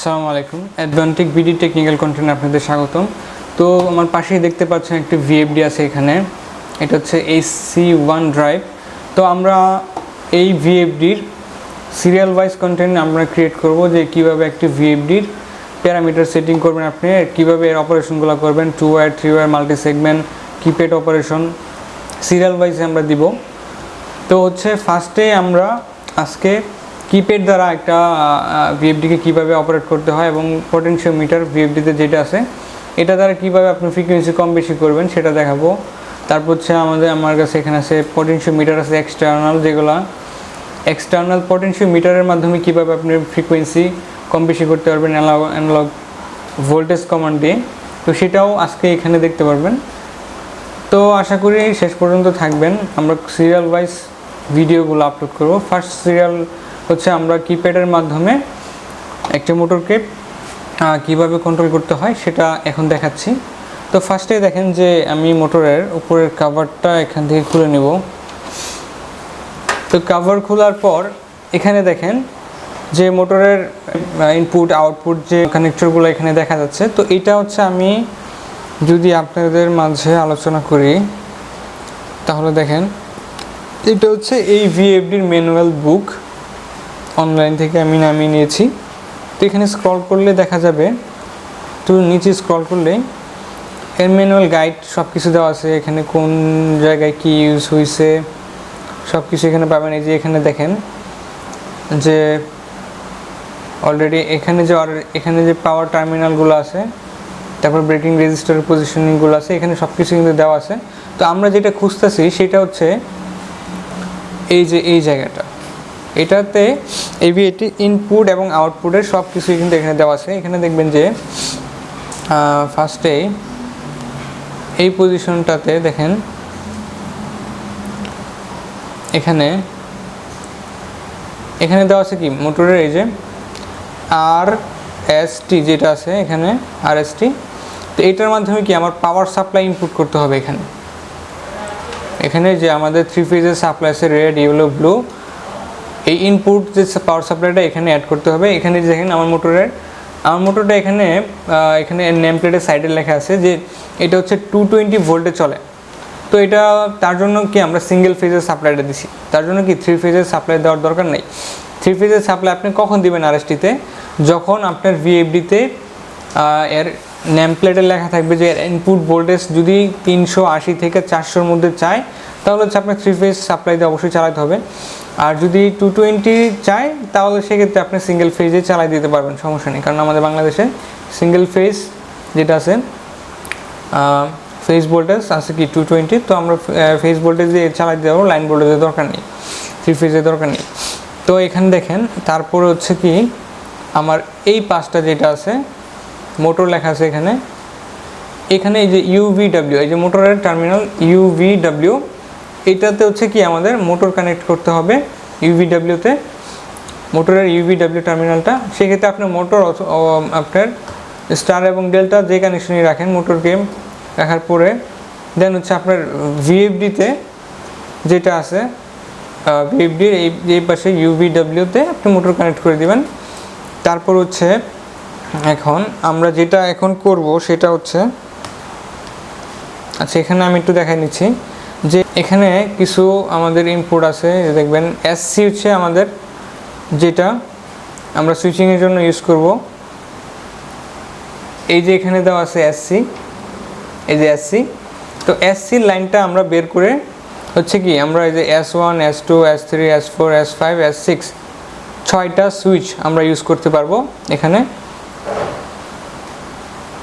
আসসালামু আলাইকুম। অ্যাডভান্টিক BD technical content আপনাদের স্বাগতম। তো আমার পাশেই দেখতে পাচ্ছেন একটি ভিএফডি আছে এখানে। এটা হচ্ছে সি ওয়ান ড্রাইভ তো আমরা এই ভিএফডির সিরিয়াল ওয়াইজ কন্টেন্ট আমরা ক্রিয়েট করব যে কীভাবে একটি ভিএফডির প্যারামিটার সেটিং করবেন আপনি, কীভাবে এর অপারেশনগুলো করবেন two wire three wire multi segment keypad operation serial ওয়াইজে আমরা দিব। তো হচ্ছে ফার্স্টে আমরা আজকে কিপ্যাড দ্বারা একটা ভিএফডিকে কীভাবে অপারেট করতে হয় এবং পটেনশিয়াল মিটার ভিএফডিতে যেটা আছে, এটা দ্বারা কীভাবে আপনি ফ্রিকোয়েন্সি কম বেশি করবেন সেটা দেখাবো। তারপর হচ্ছে আমাদের, আমার কাছে এখানে আছে পটেনশিয়াল মিটার আছে এক্সটার্নাল যেগুলো। এক্সটার্নাল পটেনশিয়াল মিটারের মাধ্যমে কীভাবে আপনি ফ্রিকোয়েন্সি কম বেশি করতে পারবেন অ্যানালগ অ্যানালগ ভোল্টেজ কমান্ড দিয়ে। তো সেটাও আজকে এখানে দেখতে পারবেন। তো আশা করি শেষ পর্যন্ত থাকবেন। আমরা সিরিয়াল ওয়াইজ ভিডিওগুলো আপলোড করব। ফার্স্ট সিরিয়াল হচ্ছে আমরা কিপ্যাডের মাধ্যমে একটি মোটরকে কীভাবে কন্ট্রোল করতে হয় সেটা এখন দেখাচ্ছি। তো ফার্স্টে দেখেন যে আমি মোটরের উপরের কাভারটা এখান থেকে খুলে নেব। তো কাভার খোলার পর এখানে দেখেন যে মোটরের ইনপুট আউটপুট যে কানেক্টরগুলো এখানে দেখা যাচ্ছে, তো এটা হচ্ছে আমি যদি আপনাদের মাঝে আলোচনা করি, তাহলে দেখেন এটা হচ্ছে এই ভিএফডির ম্যানুয়াল বুক অনলাইন থেকে আমি নামিয়ে নিয়েছি। তো এখানে স্ক্রল করলে দেখা যাবে, তো নিচে স্ক্রল করলে এর ম্যানুয়াল গাইড সব কিছু দেওয়া আছে। এখানে কোন জায়গায় কি ইউজ হয়েছে সব কিছু এখানে পাবেন। এই যে এখানে দেখেন যে অলরেডি এখানে যে এখানে যে পাওয়ার টার্মিনালগুলো আছে, তারপর ব্রেকিং রেজিস্টার পজিশনিংগুলো আছে, এখানে সব কিছু কিন্তু দেওয়া আছে। তো আমরা যেটা খুঁজতেছি সেটা হচ্ছে এই যে এই জায়গাটা। এটাতে এভিএটি ইনপুট এবং আউটপুটের সব কিছুই কিন্তু এখানে দেওয়া আছে। এখানে দেখবেন যে ফার্স্টে এই পজিশনটাতে দেখেন, এখানে এখানে দেওয়া আছে কি? মোটরের এই যে আর এস টি যেটা আছে এখানে আর এস টি তো এইটার মাধ্যমে কি আমার পাওয়ার সাপ্লাই ইনপুট করতে হবে এখানে? এখানে যে আমাদের থ্রি ফেজের সাপ্লাই আছে রেড ইয়েলো ব্লু এই ইনপুট যে পাওয়ার সাপ্লাইটা এখানে অ্যাড করতে হবে, এখানে দেখেন আমার মোটরের আমার মোটরটা এখানে এখানে নেম প্লেটের সাইডে লেখা আছে যে এটা হচ্ছে টু টোয়েন্টি ভোল্টে চলে। তো এটা তার জন্য কি আমরা সিঙ্গেল ফেজের সাপ্লাইটা দিছি? তার জন্য কি থ্রি ফেজের সাপ্লাই দেওয়ার দরকার নেই? থ্রি ফেজের সাপ্লাই আপনি কখন দিবেন আরএসটিতে যখন আপনার ভিএফডিতে এর নেম প্লেটে লেখা থাকবে যে ইনপুট ভোল্টেজ যদি তিনশো আশি থেকে চারশোর মধ্যে চায়, তাহলে হচ্ছে আপনার থ্রি ফেজ সাপ্লাই দিয়ে অবশ্যই চালাতে হবে। আর যদি টু টোয়েন্টি চাই, তাহলে সেক্ষেত্রে আপনি সিঙ্গেল ফেজে চালাই দিতে পারবেন, সমস্যা নেই। কারণ আমাদের বাংলাদেশে সিঙ্গেল ফেজ যেটা আছে ফেজ ভোল্টেজ আছে কি টু টোয়েন্টি তো আমরা ফেজ ভোল্টেজ দিয়ে চালাই দিতে পারব লাইন ভোল্টেজের দরকার নেই থ্রি ফেজের দরকার নেই। তো এখানে দেখেন, তারপর হচ্ছে কি, আমার এই পাঁচটা যেটা আছে, মোটর লেখা আছে এখানে। এখানে এই যে ইউভিডাব্লিউ এই যে মোটরের টার্মিনাল ইউভিডাব্লিউ এটাতে হচ্ছে কি আমাদের মোটর কানেক্ট করতে হবে ইউভিডাব্লিউতে মোটরের ইউভিডাব্লিউ টার্মিনালটা সেক্ষেত্রে আপনার মোটর আপনার স্টার এবং ডেল্টা যে কানেকশনই রাখেন মোটরকে রাখার পরে দেন হচ্ছে আপনার ভিএফডিতে যেটা আছে ভিএফডির এই এই পাশে ইউভিডাব্লিউতে আপনি মোটর কানেক্ট করে দিবেন। তারপর হচ্ছে, এখন আমরা যেটা এখন করব সেটা হচ্ছে আচ্ছা এখানে আমি একটু দেখাই নিচ্ছি। যে এখানে কিছু আমাদের ইনপুট আছে দেখবেন এসসি হচ্ছে আমাদের যেটা আমরা সুইচিংয়ের জন্য ইউজ করব, এই যে এখানে দেওয়া আছে এসসি এই যে এসসি তো এসসি লাইনটা আমরা বের করে হচ্ছে কি, আমরা এই যে S one S two S three S four S five S six ছয়টা সুইচ আমরা ইউজ করতে পারব এখানে।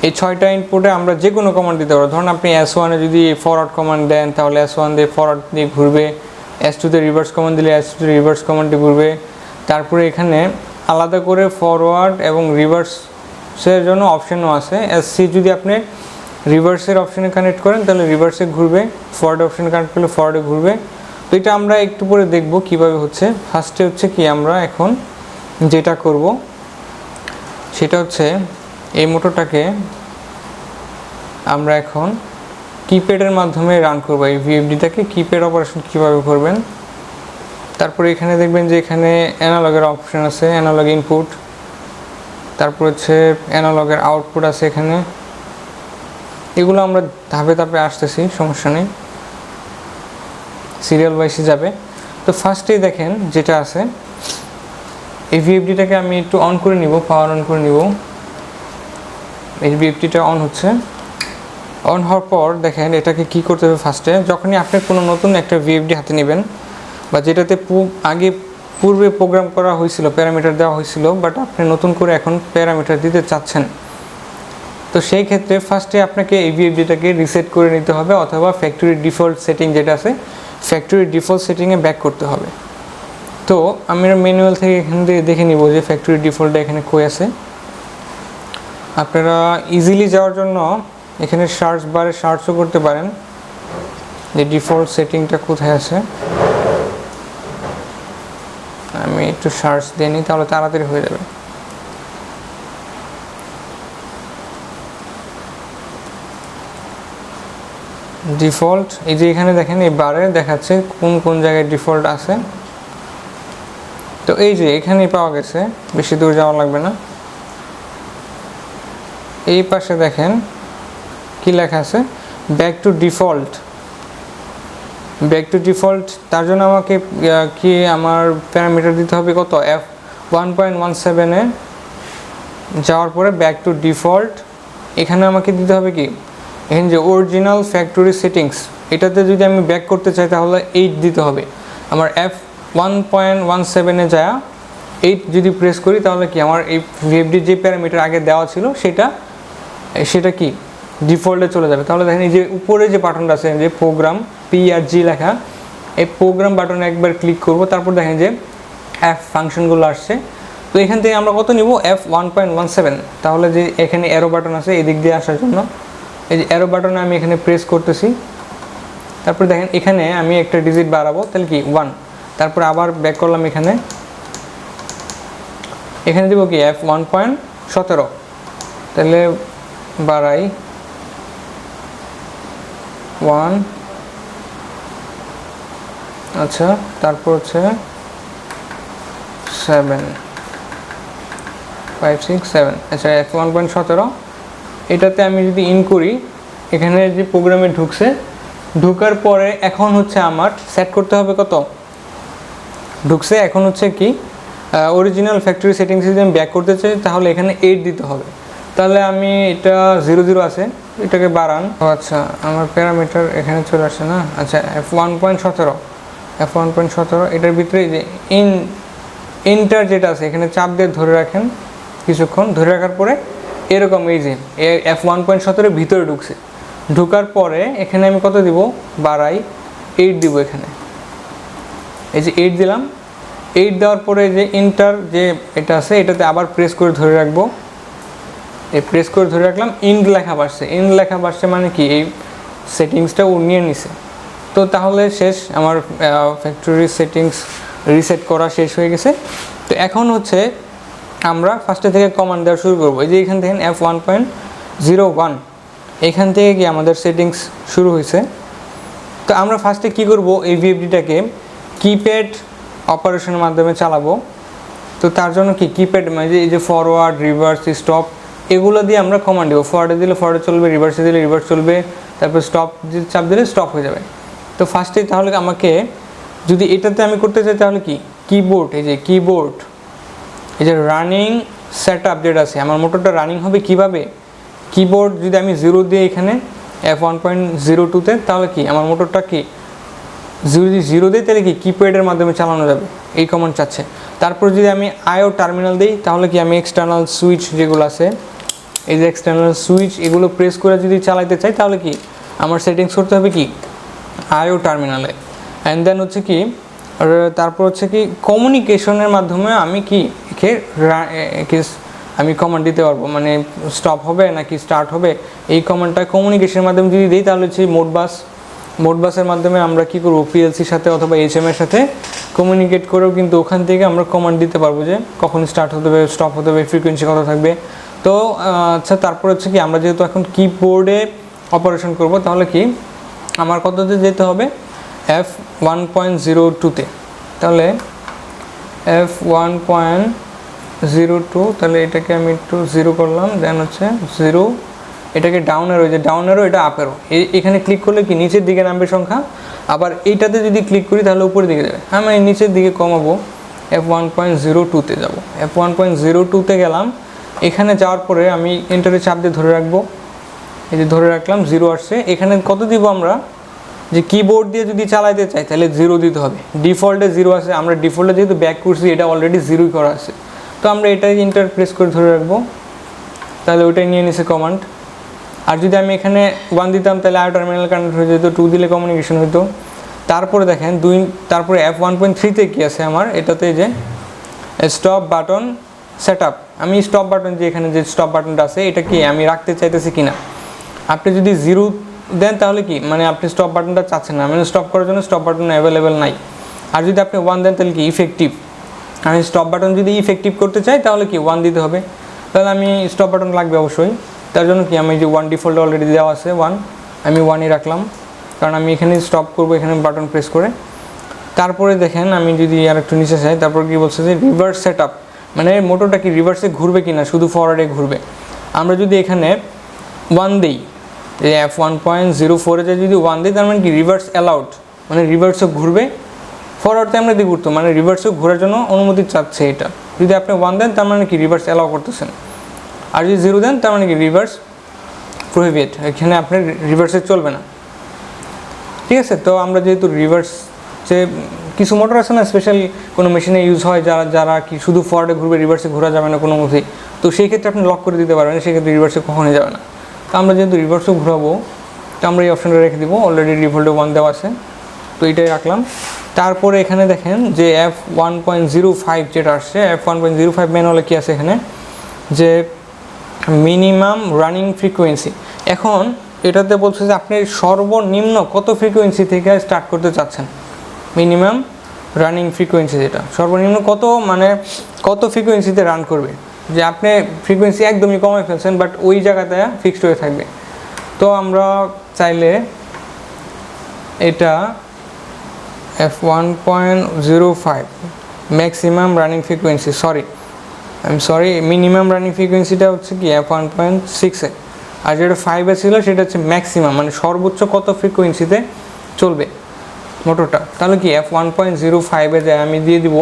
এই ছয়টা ইনপুটে আমরা যে কোনো কমান্ড দিতে পারব। ধরুন আপনি এস ওয়ানে যদি ফরওয়ার্ড কমান্ড দেন, তাহলে এস ওয়ান দিয়ে ফরওয়ার্ড দিয়ে ঘুরবে। এস টুতে রিভার্স কমান্ড দিলে এস টুতে রিভার্স কমান্ডে ঘুরবে। তারপরে এখানে আলাদা করে ফরওয়ার্ড এবং রিভার্সের জন্য অপশানও আছে। এস সি যদি আপনি রিভার্সের অপশানে কানেক্ট করেন, তাহলে রিভার্সে ঘুরবে। ফরওয়ার্ড অপশানে কানেক্ট করলে ফরওয়ার্ডে ঘুরবে। তো এটা আমরা একটু পরে দেখব কীভাবে হচ্ছে। ফার্স্টে হচ্ছে কি, আমরা এখন যেটা করব, সেটা হচ্ছে এই মোটরটাকে আমরা এখন কিপ্যাডের মাধ্যমে রান করব। এই ভিএফডিটাকে কিপ্যাড অপারেশন কীভাবে করবেন? তারপরে এখানে দেখবেন যে এখানে অ্যানালগের অপশন আছে অ্যানালগ ইনপুট তারপর হচ্ছে অ্যানালগের আউটপুট আছে এখানে। এগুলো আমরা ধাপে ধাপে আসতেছি, সমস্যা নেই। সিরিয়াল ওয়াইসে যাবে। তো ফার্স্টেই দেখেন যেটা আছে, এই ভিএফডিটাকে আমি একটু অন করে নিব পাওয়ার অন করে নিব। এই ভিএফডিটা অন হচ্ছে। অন হওয়ার পর দেখেন এটাকে কি করতে হবে ফার্স্টে যখনই আপনি কোনো নতুন একটা ভিএফডি হাতে নেবেন বা যেটাতে আগে পূর্বে প্রোগ্রাম করা হয়েছিল প্যারামিটার দেওয়া হয়েছিল বাট আপনি নতুন করে এখন প্যারামিটার দিতে চাচ্ছেন। তো সেই ক্ষেত্রে ফার্স্টে আপনাকে এই ভিএফডিটাকে রিসেট করে নিতে হবে অথবা ফ্যাক্টরি ডিফল্ট সেটিং যেটা আছে ফ্যাক্টরি ডিফল্ট সেটিংয়ে ব্যাক করতে হবে। তো আমি ম্যানুয়াল থেকে এখান থেকে দেখে নিব যে ফ্যাক্টরি ডিফল্টটা এখানে কই আছে। আপনারা ইজিলি যাওয়ার জন্য এখানে সার্চ বারে সার্চও করতে পারেন যে ডিফল্ট সেটিংটা কোথায় আছে। আমি একটু সার্চ দিয়ে নিই, তাহলে তাড়াতাড়ি হয়ে যাবে। ডিফল্ট এই যে এখানে দেখেন, এই বারে দেখাচ্ছে কোন কোন জায়গায় ডিফল্ট আছে। তো এই যে এখানেই পাওয়া গেছে, বেশি দূর যাওয়া লাগবে না। এই পাশে দেখেন কি লেখা আছে? Back to default back to default তার জন্য আমাকে কি আমার প্যারামিটার দিতে হবে কত? এফ ওয়ান পয়েন্ট ওয়ান সেভেনে যাওয়ার পরে ব্যাক টু ডিফল্ট এখানে আমাকে দিতে হবে কি? এখানে যে অরিজিনাল ফ্যাক্টরি সেটিংস এটাতে যদি আমি ব্যাক করতে চাই তাহলে এইট দিতে হবে। আমার এফ ওয়ান পয়েন্ট ওয়ান সেভেনে যায় এইট যদি প্রেস করি তাহলে কি? আমার এই ভিএফডি যে প্যারামিটার আগে দেওয়া ছিল সেটা সেটা কি? ডিফল্টে চলে যাবে। তাহলে দেখেন এই যে উপরে যে বাটনটা আছে, যে প্রোগ্রাম পি আর জি লেখা, এই প্রোগ্রাম বাটনে একবার ক্লিক করব। তারপর দেখেন যে অ্যাপ ফাংশনগুলো আসছে। তো এখান থেকে আমরা কত নিব? F one point one seven তাহলে যে এখানে অ্যারো বাটন আছে, এদিক দিয়ে আসার জন্য। এই যে অ্যারো বাটনে আমি এখানে প্রেস করতেছি। তারপর দেখেন এখানে আমি একটা ডিজিট বাড়াবো। তাহলে কি? ওয়ান তারপর আবার ব্যাক করলাম এখানে। এখানে দিব কি? এফ ওয়ান পয়েন্ট সতেরো। তাহলে বাড়াই। ওয়ান। আচ্ছা তারপর হচ্ছে সেভেন। Five, six, seven. আচ্ছা এক, ওয়ান পয়েন্ট সতেরো। এটাতে আমি যদি ইন করি, এখানে যে প্রোগ্রামে ঢুকছে, ঢুকার পরে এখন হচ্ছে আমার সেট করতে হবে কত? ঢুকছে এখন হচ্ছে কি অরিজিনাল ফ্যাক্টরি সেটিংস যদি আমি ব্যাক করতে চাই, তাহলে এখানে এইট দিতে হবে। তাহলে আমি এটা জিরো জিরো আছে, এটাকে বাড়ান। ও আচ্ছা আমার প্যারামিটার এখানে চলে আসছে না? আচ্ছা এফ ওয়ান পয়েন্ট সতেরো। এফ ওয়ান পয়েন্ট সতেরো, এটার ভিতরে যে ইন ইন্টার যেটা আছে, এখানে চাপ দিয়ে ধরে রাখেন কিছুক্ষণ। ধরে রাখার পরে এরকম এই যে এফ ওয়ান পয়েন্ট সতেরো ভিতরে ঢুকছে। ঢুকার পরে এখানে আমি কত দিব? বাড়াই এইট দিব এখানে। এই যে এইট দিলাম। এইট দেওয়ার পরে যে ইন্টার যে এটা আছে, এটাতে আবার প্রেস করে ধরে রাখব। এই প্রেস করে ধরে রাখলাম ইন্ড লেখা বাড়ছে। ইন্ড লেখা বাড়ছে মানে কি? এই সেটিংসটা ও নিয়ে নিছে। তো তাহলে শেষ, আমার ফ্যাক্টরি সেটিংস রিসেট করা শেষ হয়ে গেছে। তো এখন হচ্ছে আমরা ফার্স্টে থেকে কমান্ড দেওয়া শুরু করব। এই যে এখান থেকে F one point zero one এখান থেকে কি আমাদের সেটিংস শুরু হয়েছে? তো আমরা ফার্স্টে কি করব? এই ভিএফডিটাকে কিপ্যাড অপারেশনের মাধ্যমে চালাবো। তো তার জন্য কি? কিপ্যাড মানে এই যে ফরওয়ার্ড রিভার্স স্টপ এগুলো দিয়ে আমরা কমান্ড দেবো। ফরওয়ার্ডে দিলে ফরওয়ার্ডে চলবে রিভার্সে দিলে রিভার্স চলবে, তারপর স্টপ চাপ দিলে স্টপ হয়ে যাবে। তো ফার্স্টে তাহলে আমাকে যদি এটাতে আমি করতে চাই তাহলে কি? কিবোর্ড এই যে কিবোর্ড এই যে রানিং সেট আপ যেটা আছে, আমার মোটরটা রানিং হবে কীভাবে? কিবোর্ড যদি আমি জিরো দিয়ে এখানে এফ ওয়ান পয়েন্ট জিরো টুতে তাহলে কি? আমার মোটরটা কি? জিরো যদি জিরো দিই, তাহলে কি? কিপ্যাডের মাধ্যমে চালানো যাবে। এই কমান্ড চাচ্ছে। তারপর যদি আমি আইও টার্মিনাল দিই, তাহলে কি? আমি এক্সটার্নাল সুইচ যেগুলো আছে এই যে এক্সটার্নাল সুইচ এগুলো প্রেস করে যদি চালাইতে চাই, তাহলে কি? আমার সেটিংস করতে হবে কি? আইও টার্মিনালে অ্যান্ড দেন হচ্ছে কি তারপর হচ্ছে কি কমিউনিকেশনের মাধ্যমে আমি কি, একে আমি কমান্ড দিতে পারব। মানে স্টপ হবে নাকি স্টার্ট হবে? এই কমান্ডটা কমিউনিকেশনের মাধ্যমে যদি দিই, তাহলে হচ্ছে মোড বাস মোড বাসের মাধ্যমে আমরা কি করব? পিএলসির সাথে অথবা এইচএম এর সাথে কমিউনিকেট করেও কিন্তু ওখান থেকে আমরা কমান্ড দিতে পারব যে, কখন স্টার্ট হতে হবে স্টপ হতে হবে ফ্রিকোয়েন্সি কত থাকবে? তো আচ্ছা তারপর হচ্ছে কি, আমরা যেহেতু এখন কিবোর্ডে অপারেশন করব, তাহলে কি, আমার কততে যেতে হবে? এফ ওয়ান পয়েন্ট জিরো টুতে তাহলে F one point zero two তাহলে এটাকে আমি একটু জিরো করলাম দেন হচ্ছে জিরো এটাকে ডাউনেরও যে ডাউনেরও এটা আপেরও এখানে ক্লিক করলে কি, নিচের দিকে নামবে সংখ্যা? আবার এইটাতে যদি ক্লিক করি, তাহলে উপরের দিকে যাবে। আমি নিচের দিকে কমাবো। এফ ওয়ান পয়েন্ট জিরো টুতে যাব। এফ ওয়ান পয়েন্ট জিরো টুতে গেলাম। এখানে যাওয়ার পরে আমি এন্টারে চাপ দিয়ে ধরে রাখব। এই যে ধরে রাখলাম জিরো আসছে। এখানে কত দিব আমরা? যে কিবোর্ড দিয়ে যদি চালাইতে চাই, তাহলে জিরো দিতে হবে। ডিফল্টে জিরো আছে। আমরা ডিফল্টে যেহেতু ব্যাক করছি, এটা অলরেডি জিরোই করা আছে। তো আমরা এটাই ইন্টার প্রেস করে ধরে রাখব। তাহলে ওটাই নিয়ে নিছে কমান্ড আর যদি আমি এখানে ওয়ান দিতাম, তাহলে আর টার্মিনাল কানেক্ট হয়ে যেত। টু দিলে কমিউনিকেশন হতো তারপরে দেখেন, দুই, তারপরে অ্যাপ ওয়ান পয়েন্ট থ্রিতে কী আছে আমার? এটাতে যে স্টপ বাটন সেট আমি স্টপ বাটন যে এখানে যে স্টপ বাটনটা আছে, এটা কি আমি রাখতে চাইতেছি কি না আপনি যদি জিরো দেন তাহলে কি? মানে আপনি স্টপ বাটনটা চাচ্ছেন না। মানে স্টপ করার জন্য স্টপ বাটন অ্যাভেলেবেল নাই। আর যদি আপনি ওয়ান দেন তাহলে কি? ইফেক্টিভ আমি স্টপ বাটন যদি ইফেক্টিভ করতে চাই, তাহলে কি? ওয়ান দিতে হবে। তাহলে আমি স্টপ বাটন লাগবে অবশ্যই। তার জন্য কি? আমি যে ওয়ান ডিফল্ট অলরেডি দেওয়া আছে ওয়ান আমি ওয়ানই রাখলাম। কারণ আমি এখানে স্টপ করব, এখানে বাটন প্রেস করে। তারপরে দেখেন, আমি যদি আর একটু নিচে চাই তারপর কি বলছে যে রিভার্স সেট মানে মোটরটা কি রিভার্সে ঘুরবে কি না শুধু ফরওয়ার্ডে ঘুরবে। আমরা যদি এখানে ওয়ান দিই এফ ওয়ান পয়েন্ট জিরো ফোরে যদি ওয়ান দিই, তার মানে কি রিভার্স অ্যালাউড মানে রিভার্সও ঘুরবে। ফরওয়ার্ডতে আমরা দিয়ে ঘুরতো মানে রিভার্সও ঘোরার জন্য অনুমতি চাচ্ছে এটা। যদি আপনি ওয়ান দেন, তার মানে কি রিভার্স অ্যালাউ করতেছেন। আর যদি জিরো দেন, তার মানে কি রিভার্স প্রহিবিট এখানে আপনার রিভার্সে চলবে না। ঠিক আছে? তো আমরা যেহেতু রিভার্স কিছু মোটর আছে না স্পেশাল কোনো মেশিনে ইউজ হয় যারা যারা কি শুধু ফরওয়ার্ডে ঘুরবে রিভার্সে ঘোরা যাবে না কোনো মতেই। তো সেই ক্ষেত্রে আপনি লক করে দিতে পারবেন, সেক্ষেত্রে রিভার্সে কখনোই যাবে না। তো আমরা যেহেতু রিভার্সও ঘোরাবো, তো আমরা এই অপশানটা রেখে দিব অলরেডি রিভোল্টে ওয়ান দেওয়া আছে। তো এইটাই রাখলাম। তারপরে এখানে দেখেন যে F one point zero five যেটা আসছে F one point zero five ম্যানুয়ালে কী আছে এখানে? যে মিনিমাম রানিং ফ্রিকোয়েন্সি এখন এটাতে বলছে যে আপনি সর্বনিম্ন কত ফ্রিকোয়েন্সি থেকে স্টার্ট করতে চাচ্ছেন? মিনিমাম রানিং ফ্রিকোয়েন্সি যেটা। সর্বনিম্ন কত মানে কত ফ্রিকোয়েন্সিতে রান করবে? যে আপনি ফ্রিকোয়েন্সি একদমই কমে ফেলছেন বাট ওই জায়গাতে ফিক্সড হয়ে থাকবে। তো আমরা চাইলে এটা F one point zero five maximum running frequency sorry I'm sorry minimum running ফ্রিকোয়েন্সিটা হচ্ছে কি এফ ওয়ান পয়েন্ট সিক্সে আর যেটা ফাইভে ছিল, সেটা হচ্ছে ম্যাক্সিমাম মানে সর্বোচ্চ কত ফ্রিকোয়েন্সিতে চলবে। মোটরটা। তাহলে কি এফ ওয়ান পয়েন্ট জিরো ফাইভে যায় আমি দিয়ে দিব,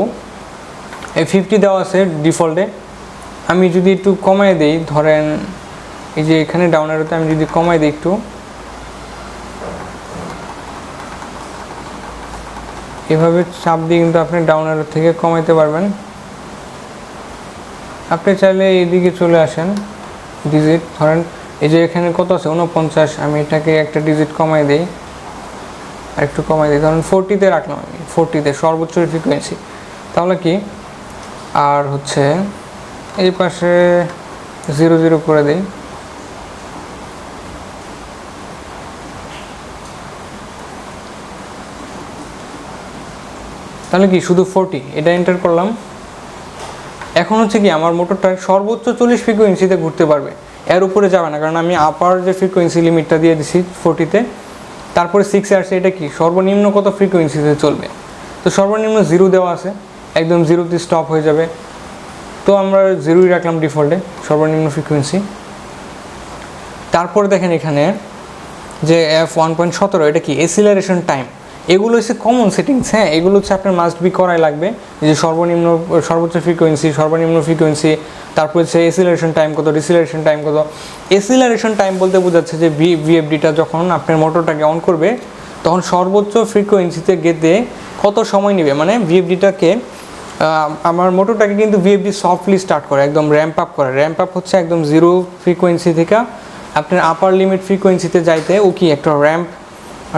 এই ফিফটি দেওয়া আছে ডিফল্টে আমি যদি একটু কমাই দিই, ধরেন এই যে এখানে ডাউন এরোতে আমি যদি কমাই দিই একটু, এভাবে চাপ দিয়ে কিন্তু আপনি ডাউন এরো থেকে কমাইতে পারবেন। আপনি চাইলে এইদিকে চলে আসেন ডিজিট ধরেন এই যে এখানে কত আছে? উনপঞ্চাশ আমি এটাকে একটা ডিজিট কমাই দিই। আর একটু কমাই দিই ধরেন ফোরটিতে রাখলাম আমি ফোরটিতে সর্বোচ্চ ফ্রিকোয়েন্সি তাহলে কি? আর হচ্ছে এই পাশে জিরো জিরো করে দিই। তাহলে কি? শুধু ফোরটি এটা এন্টার করলাম। এখন হচ্ছে কি, আমার মোটরটা সর্বোচ্চ চল্লিশ ফ্রিকোয়েন্সিতে ঘুরতে পারবে। এর উপরে যাবে না, কারণ আমি আপার যে ফ্রিকোয়েন্সি লিমিটটা দিয়ে দিছি ফোরটিতে তারপরে সিক্স আসছে এটা কি? সর্বনিম্ন কত ফ্রিকোয়েন্সিতে চলবে? তো সর্বনিম্ন জিরো দেওয়া আছে, একদম জিরোতে স্টপ হয়ে যাবে। তো আমরা জিরোই রাখলাম ডিফল্টে সর্বনিম্ন ফ্রিকোয়েন্সি তারপরে দেখেন এখানে যে এফ ওয়ান পয়েন্ট সতেরো, এটা কি? এসিলারেশন টাইম এগুলো হচ্ছে কমন সেটিংস হ্যাঁ? এগুলো হচ্ছে আপনার মাস্ট বি করাই লাগবে। যে সর্বনিম্ন, সর্বোচ্চ ফ্রিকোয়েন্সি সর্বনিম্ন ফ্রিকোয়েন্সি তারপর হচ্ছে এসিলারেশন টাইম কত ডিসিলারেশন টাইম কত। এসিলারেশন টাইম বলতে বোঝাচ্ছে যে ভি ভিএফডিটা যখন আপনার মোটরটাকে অন করবে, তখন সর্বোচ্চ ফ্রিকোয়েন্সিতে গেতে কত সময় নেবে? মানে ভিএফডিটাকে আমার মোটরটাকে কিন্তু ভিএফডি সফটলি স্টার্ট করে, একদম র্যাম্প আপ করে। র্যাম্প আপ হচ্ছে একদম জিরো ফ্রিকোয়েন্সি থেকে আপনার আপার লিমিট ফ্রিকোয়েন্সিতে যাইতে ও কি একটা র্যাম্প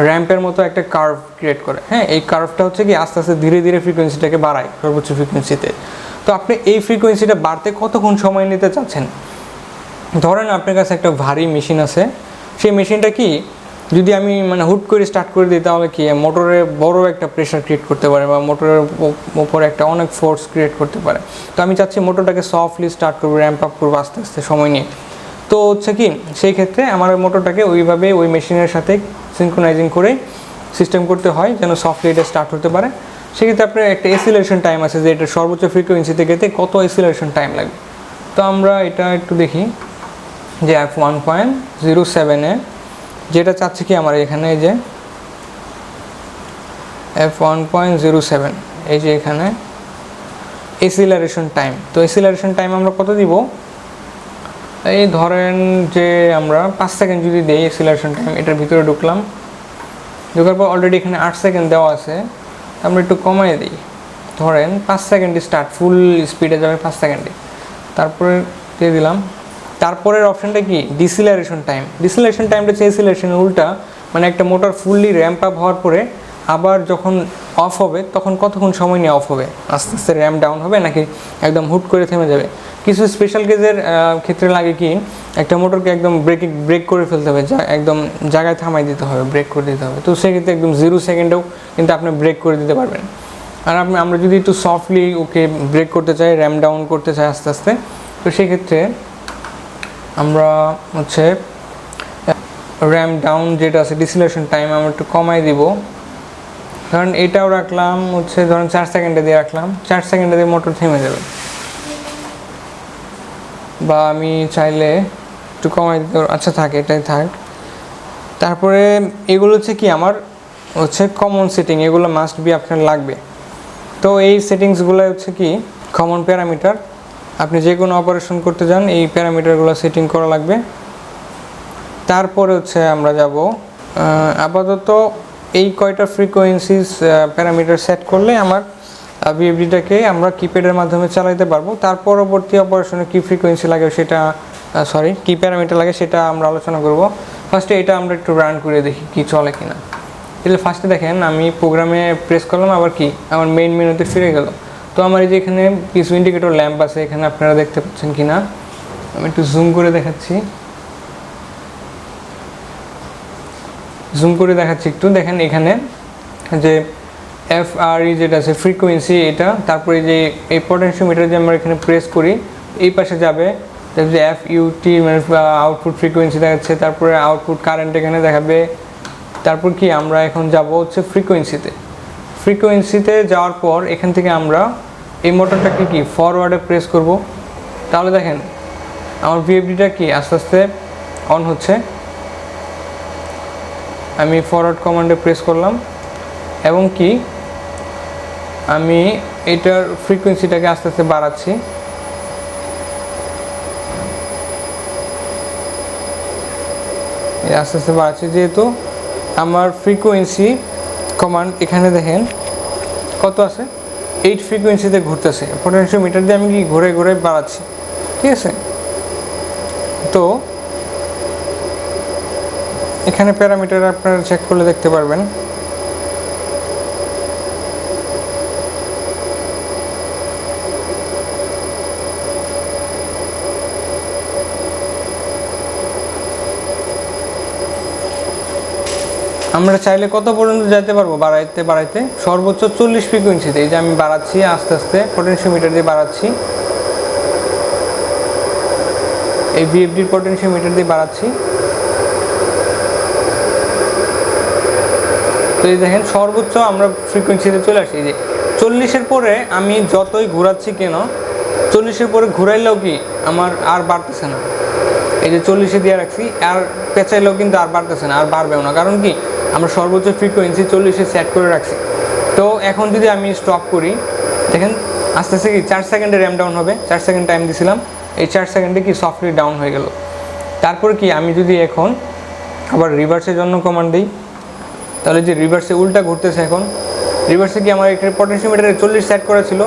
র্যাম্পের মতো একটা কার্ভ ক্রিয়েট করে। হ্যাঁ এই কার্ভটা হচ্ছে কি আস্তে আস্তে ধীরে ধীরে ফ্রিকোয়েন্সিটাকে বাড়ায়, সর্বোচ্চ ফ্রিকোয়েন্সিতে তো আপনি এই ফ্রিকোয়েন্সিটা বাড়তে কতক্ষণ সময় নিতে চাচ্ছেন? ধরেন আপনার কাছে একটা ভারী মেশিন আছে। সেই মেশিনটা কি, যদি আমি মানে হুট করে স্টার্ট করে দিই, তাহলে কি মোটরে বড় একটা প্রেশার ক্রিয়েট করতে পারে বা মোটরের উপরে একটা অনেক ফোর্স ক্রিয়েট করতে পারে। তো আমি চাচ্ছি মোটরটাকে সফটলি স্টার্ট করব র্যাম্প আপ করব আস্তে আস্তে সময় নিয়ে। তো হচ্ছে কি, সেই ক্ষেত্রে আমার মোটরটাকে ওইভাবে ওই মেশিনের সাথে সিনক্রোনাইজিং করে সিস্টেম করতে হয় যেন সফটলি এটা স্টার্ট হতে পারে। সেক্ষেত্রে আপনার একটা এসিলেশন টাইম আছে যে এটা সর্বোচ্চ ফ্রিকোয়েন্সিতে গেতে কত এসিলেশন টাইম লাগবে। তো আমরা এটা একটু দেখি যে এফ ওয়ান পয়েন্ট জিরো সেভেনে যেটা চাচ্ছে কি আমার এখানে যে F one point zero seven এই যে এখানে এসিলারেশন টাইম তো এসিলারেশন টাইম আমরা কত দিব? এই ধরেন যে আমরা পাঁচ সেকেন্ড যদি দিই এক্সিলারেশন টাইম এটার ভিতরে ঢুকলাম। ঢোকার পর অলরেডি এখানে আট সেকেন্ড দেওয়া আছে। আমরা একটু কমাই দিই। ধরেন পাঁচ সেকেন্ডে স্টার্ট ফুল স্পিডে যাবে পাঁচ সেকেন্ডে। তারপরে দিয়ে দিলাম। তারপরের অপশানটা কি? ডিসিলারেশন টাইম ডিসিলারেশন টাইমটা এসিলারেশনের উল্টা মানে একটা মোটর ফুললি র্যাম্প আপ হওয়ার পরে আবার যখন অফ হবে, তখন কতক্ষণ সময় নিয়ে অফ হবে? আস্তে আস্তে র্যাম ডাউন হবে নাকি একদম হুট করে থেমে যাবে? কিছু স্পেশাল কেজের ক্ষেত্রে লাগে কি, একটা মোটরকে একদম ব্রেক ব্রেক করে ফেলতে হবে, যা, একদম জায়গায় থামাই দিতে হবে ব্রেক করে দিতে হবে। তো সেক্ষেত্রে একদম জিরো সেকেন্ডেও কিন্তু আপনি ব্রেক করে দিতে পারবেন। আর আপনি, আমরা যদি একটু সফটলি ওকে ব্রেক করতে চাই র্যাম ডাউন করতে চাই আস্তে আস্তে, তো সেক্ষেত্রে আমরা হচ্ছে র্যাম ডাউন যেটা আছে ডিসিলেশন টাইম আমরা একটু কমাই দিব। ধরেন এটাও রাখলাম, হচ্ছে ধরেন চার সেকেন্ডে দিয়ে রাখলাম, চার সেকেন্ডে দিয়ে মোটর থেমে যাবে। বা আমি চাইলে একটু কমাই দিতে আচ্ছা থাক, এটাই থাক। তারপরে এগুলো হচ্ছে কি আমার হচ্ছে কমন সেটিং এগুলো মাস্ট বি আপনার লাগবে। তো এই সেটিংসগুলো হচ্ছে কি কমন প্যারামিটার আপনি যে কোনো অপারেশন করতে যান, এই প্যারামিটারগুলো সেটিং করা লাগবে। তারপরে হচ্ছে আমরা যাব আপাতত এই কয়টা ফ্রিকোয়েন্সিস প্যারামিটার সেট করলে আমার বিএফডিটাকে আমরা কিপ্যাডের মাধ্যমে চালাতে পারব। তার পরবর্তী অপারেশনে কী ফ্রিকোয়েন্সি লাগে সেটা সরি কী প্যারামিটার লাগে সেটা আমরা আলোচনা করব। ফার্স্টে এটা আমরা একটু রান করে দেখি কি চলে কি না তাহলে ফার্স্টে দেখেন, আমি প্রোগ্রামে প্রেস করলাম, আবার কি? আমার মেইন মেনুতে ফিরে গেল। তো আমার এই যে এখানে কিছু ইন্ডিকেটর ল্যাম্প আছে, এখানে আপনারা দেখতে পাচ্ছেন কি না আমি একটু জুম করে দেখাচ্ছি। জুম করে দেখাচ্ছি একটু। দেখেন এখানে যে এফ আর ই যেটা আছে ফ্রিকোয়েন্সি এটা, তারপরে যে এই পটেনশিওমিটার যে আমরা এখানে প্রেস করি, এই পাশে যাবে যে এফ ইউটি মানে আউটপুট ফ্রিকোয়েন্সি দেখাচ্ছে, তারপরে আউটপুট কারেন্ট এখানে দেখাবে, তারপর কি আমরা এখন যাব হচ্ছে ফ্রিকোয়েন্সিতে ফ্রিকোয়েন্সিতে যাওয়ার পর এখান থেকে আমরা এই মোটরটাকে কি ফরওয়ার্ডে প্রেস করব। তাহলে দেখেন, আমার ভিএফডিটা কি আস্তে আস্তে অন হচ্ছে। আমি ফরওয়ার্ড কমান্ডে প্রেস করলাম। এবং কি? আমি এটার ফ্রিকোয়েন্সিটাকে আস্তে আস্তে বাড়াচ্ছি। আস্তে আস্তে বাড়াচ্ছি যেহেতু আমার ফ্রিকোয়েন্সি কমান্ড এখানে দেখেন কত আছে? এইট ফ্রিকোয়েন্সিতে ঘুরতেছে। পটেনশিও মিটার দিয়ে আমি কি ঘুরে ঘুরে বাড়াচ্ছি? ঠিক আছে? তো এখানে প্যারামিটার আপনারা চেক করলে দেখতে পারবেন। আমরা চাইলে কত পর্যন্ত যেতে পারব? বাড়াইতে বাড়াইতে? সর্বোচ্চ চল্লিশ ফ্রিকোয়েন্সিতে এই যে আমি বাড়াচ্ছি, আস্তে আস্তে পটেনশিওমিটার দিয়ে বাড়াচ্ছি। এই বিএফডির পটেনশিওমিটার দিয়ে বাড়াচ্ছি। এই দেখেন সর্বোচ্চ আমরা ফ্রিকোয়েন্সিতে চলে আসি যে চল্লিশের পরে আমি যতই ঘোরাচ্ছি কেন, চল্লিশের পরে ঘুরাইলেও কি আমার আর বাড়তেছে না? এই যে চল্লিশে দিয়ে রাখছি, আর পেঁচাইলেও কিন্তু আর বাড়তেছে না, আর বাড়বেও না। কারণ কি, আমরা সর্বোচ্চ ফ্রিকোয়েন্সি চল্লিশে সেট করে রাখছি। তো এখন যদি আমি স্টপ করি, দেখেন আস্তে আস্তে কি, চার সেকেন্ডে র্যাম ডাউন হবে, চার সেকেন্ড টাইম দিছিলাম, এই চার সেকেন্ডে কি সফটওয়্যার ডাউন হয়ে গেল। তারপর কি, আমি যদি এখন আবার রিভার্সের জন্য কমান্ড দিই তাহলে যে রিভার্সে উল্টা ঘুরতেছে এখন রিভার্সে কি আমার এখানে পটেনশিওমিটারে চল্লিশ সেট করা ছিল?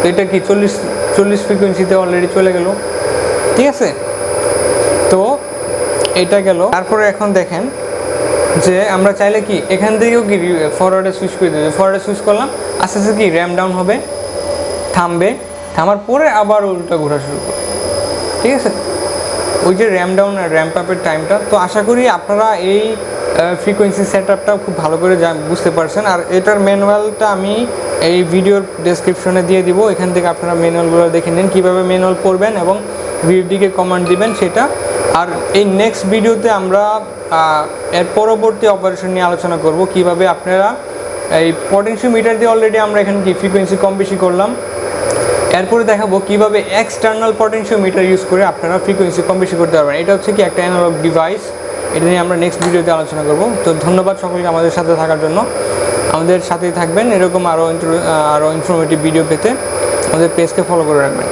তো এটা কি চল্লিশ চল্লিশ ফ্রিকোয়েন্সিতে অলরেডি চলে গেল? ঠিক আছে? তো এটা গেল। তারপরে এখন দেখেন যে আমরা চাইলে কি এখান থেকেও কি ফরওয়ার্ডে সুইচ করে দেবো ফরওয়ার্ডে সুইচ করলাম, আস্তে আস্তে কি র্যাম ডাউন হবে, থামবে, থামার পরে আবার উল্টা ঘোরা শুরু করবে। ঠিক আছে? ওই যে র্যাম ডাউন আর র্যাম্প আপের টাইমটা তো আশা করি আপনারা এই ফ্রিকোয়েন্সি সেট খুব ভালো করে বুঝতে পারছেন। আর এটার ম্যানুয়ালটা আমি এই ভিডিওর ডেসক্রিপশনে দিয়ে দিব। এখান থেকে আপনারা ম্যানুয়ালগুলো দেখে নিন, কীভাবে ম্যানুয়াল পড়বেন এবং ভিডিওটিকে কমান্ড দিবেন সেটা। আর এই নেক্সট ভিডিওতে আমরা এর পরবর্তী অপারেশন নিয়ে আলোচনা করব। কীভাবে আপনারা এই পটেনশিওমিটার দিয়ে অলরেডি আমরা এখানে কি ফ্রিকোয়েন্সি কম বেশি করলাম। এরপরে দেখাবো কীভাবে এক্সটার্নাল পটেনশিওমিটার ইউজ করে আপনারা ফ্রিকোয়েন্সি কম বেশি করতে পারবেন। এটা হচ্ছে কি একটা অ্যানালগ ডিভাইস এটা নিয়ে আমরা নেক্সট ভিডিওতে আলোচনা করব। তো ধন্যবাদ সকলকে আমাদের সাথে থাকার জন্য। আমাদের সাথেই থাকবেন, এরকম আরও আরও ইনফরমেটিভ ভিডিও পেতে। আমাদের পেজকে ফলো করে রাখবেন।